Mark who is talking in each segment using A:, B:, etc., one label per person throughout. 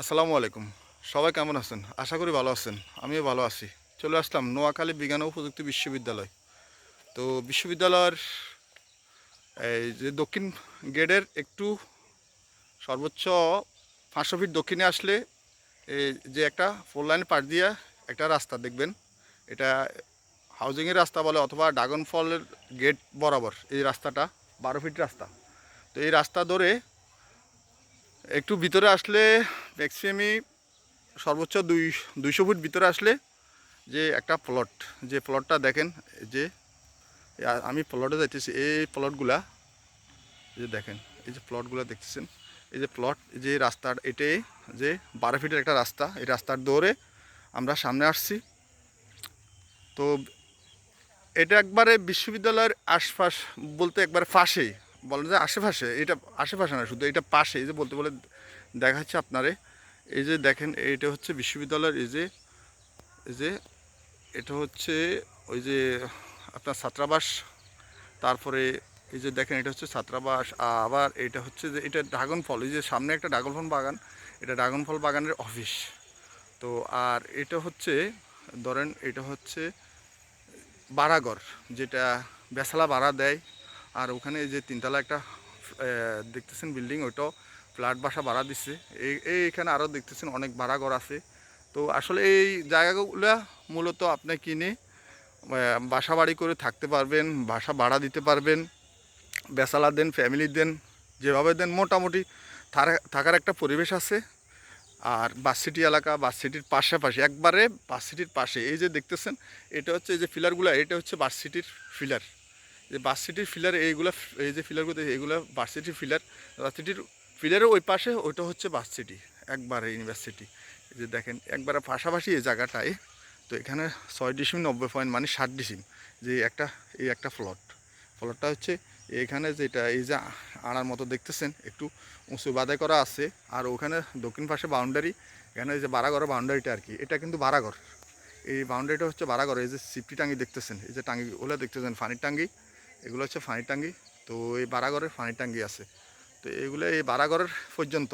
A: আসসালামু আলাইকুম। সবাই কেমন আছেন? আশা করি ভালো আছেন। আমিও ভালো আছি। চলে আসলাম নোয়াখালী বিজ্ঞান ও প্রযুক্তি বিশ্ববিদ্যালয়। তো বিশ্ববিদ্যালয়ের এই যে দক্ষিণ গেটের একটু সর্বোচ্চ পাঁচশো ফিট দক্ষিণে আসলে এই যে একটা ফোর লাইন পাশ দিয়ে একটা রাস্তা দেখবেন। এটা হাউজিংয়ের রাস্তা বলে অথবা ড্রাগন ফলের গেট বরাবর এই রাস্তাটা, বারো ফিট রাস্তা। তো এই রাস্তা ধরে একটু ভিতরে আসলে ম্যাক্সিমামই সর্বোচ্চ দুই, দুইশো ফুট ভিতরে আসলে যে একটা প্লট যে প্লটটা দেখেন যে আমি প্লটে যাইতেছি, এই প্লটগুলা যে দেখেন, এই যে প্লটগুলো দেখতেছেন, এই যে প্লট যে রাস্তার, এটাই যে বারো ফিটের একটা রাস্তা, এই রাস্তার দৌড়ে আমরা সামনে আসছি। তো এটা একবারে বিশ্ববিদ্যালয়ের আশপাশ বলতে একবারে পাশেই বলেন যে আশেপাশে, এটা আশেপাশে না, শুধু এটা পাশে, এই যে বলতে বলে দেখাচ্ছে আপনারে, এই যে দেখেন এইটা হচ্ছে বিশ্ববিদ্যালয়ের, এই যে এই যে, এটা হচ্ছে ওই যে আপনার ছাত্রাবাস, তারপরে এই যে দেখেন, এটা হচ্ছে ছাত্রাবাস, আবার এটা হচ্ছে যে, এটা ড্রাগন ফল এই যে সামনে একটা ড্রাগন ফল বাগান, এটা ড্রাগন ফল বাগানের অফিস তো আর এটা হচ্ছে, ধরেন, এটা হচ্ছে বাড়াঘর যেটা বেসালা ভাড়া দেয়। আর ওখানে যে তিনতলা একটা দেখতেছেন বিল্ডিং ওইটাও ফ্ল্যাট বাসা ভাড়া দিচ্ছে এই এখানে আরও দেখতেছেন অনেক ভাড়াঘর আছে। তো আসলে এই জায়গাগুলো মূলত আপনি কিনে বাসা বাড়ি করে থাকতে পারবেন, বাসা ভাড়া দিতে পারবেন বেসালা দেন ফ্যামিলি দেন, যেভাবে দেন, মোটামুটি থাকার একটা পরিবেশ আছে। আর বাস সিটি এলাকা বাস সিটির পাশাপাশি, একবারে বাস সিটির পাশে, এই যে দেখতেছেন, এটা হচ্ছে এই যে ফিলারগুলো এটা হচ্ছে বাস সিটির ফিলার যে বাস সিটির ফিলার এইগুলো, এই যে ফিলারগুলো এইগুলো বাস সিটির ফিলার বাস সিটির ফিলারের ওই পাশে ওইটা হচ্ছে বাস সিটি একবারে ইউনিভার্সিটি যে দেখেন, একবারে পাশাপাশি এই জায়গাটায়, তো এখানে ছয় ডিসিম, নব্বই পয়েন্ট মানে ষাট ডিসিম, যে একটা, এই একটা ফ্লট ফ্লটটা হচ্ছে এখানে যেটা, এই যে আনার মতো দেখতেছেন, একটু উঁচু বাদাই করা আছে, আর ওখানে দক্ষিণ পাশে বাউন্ডারি এখানে যে বারাঘরের বাউন্ডারিটা আর কি, এটা কিন্তু বারাঘর এই বাউন্ডারিটা হচ্ছে বারাঘর এই যে সিপটি টাঙ্গি দেখতেছেন, এই যে টাঙ্গি ওগুলো দেখতেছেন, ফানির টাঙ্গি। এগুলো হচ্ছে ফানির টাঙ্গি। তো এই বারাঘরের ফানির টাঙ্গি আছে। তো এগুলো এই বারাঘরের পর্যন্ত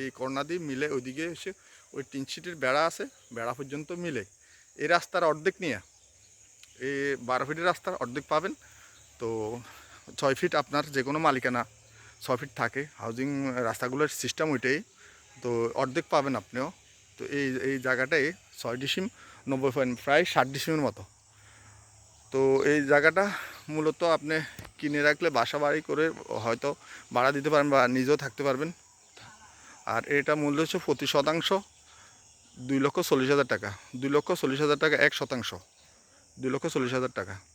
A: এই কর্ণা দিয়ে মিলে ওইদিকে এসে ওই টিন সিটির বেড়া আছে, বেড়া পর্যন্ত মিলে। এই রাস্তার অর্ধেক নিয়ে এই বারো ফিটের রাস্তার অর্ধেক পাবেন। তো ছয় ফিট আপনার যে কোনো মালিকানা ছয় ফিট থাকে। হাউজিং রাস্তাগুলোর সিস্টেম ওইটাই। তো অর্ধেক পাবেন আপনিও। তো এই এই জায়গাটায় ছয় ডিসিম, নব্বই পয়েন্ট, প্রায় ষাট ডিসিমের মতো। তো এই জায়গাটা মূলত আপনি কিনে রাখলে বাসা বাড়ি করে হয়তো ভাড়া দিতে পারেন বা নিজেও থাকতে পারবেন। আর এটা মূল্য হচ্ছে প্রতি শতাংশ দুই লক্ষ চল্লিশ হাজার টাকা। দুই লক্ষ চল্লিশ হাজার টাকা এক শতাংশ। দুই লক্ষ চল্লিশ হাজার টাকা।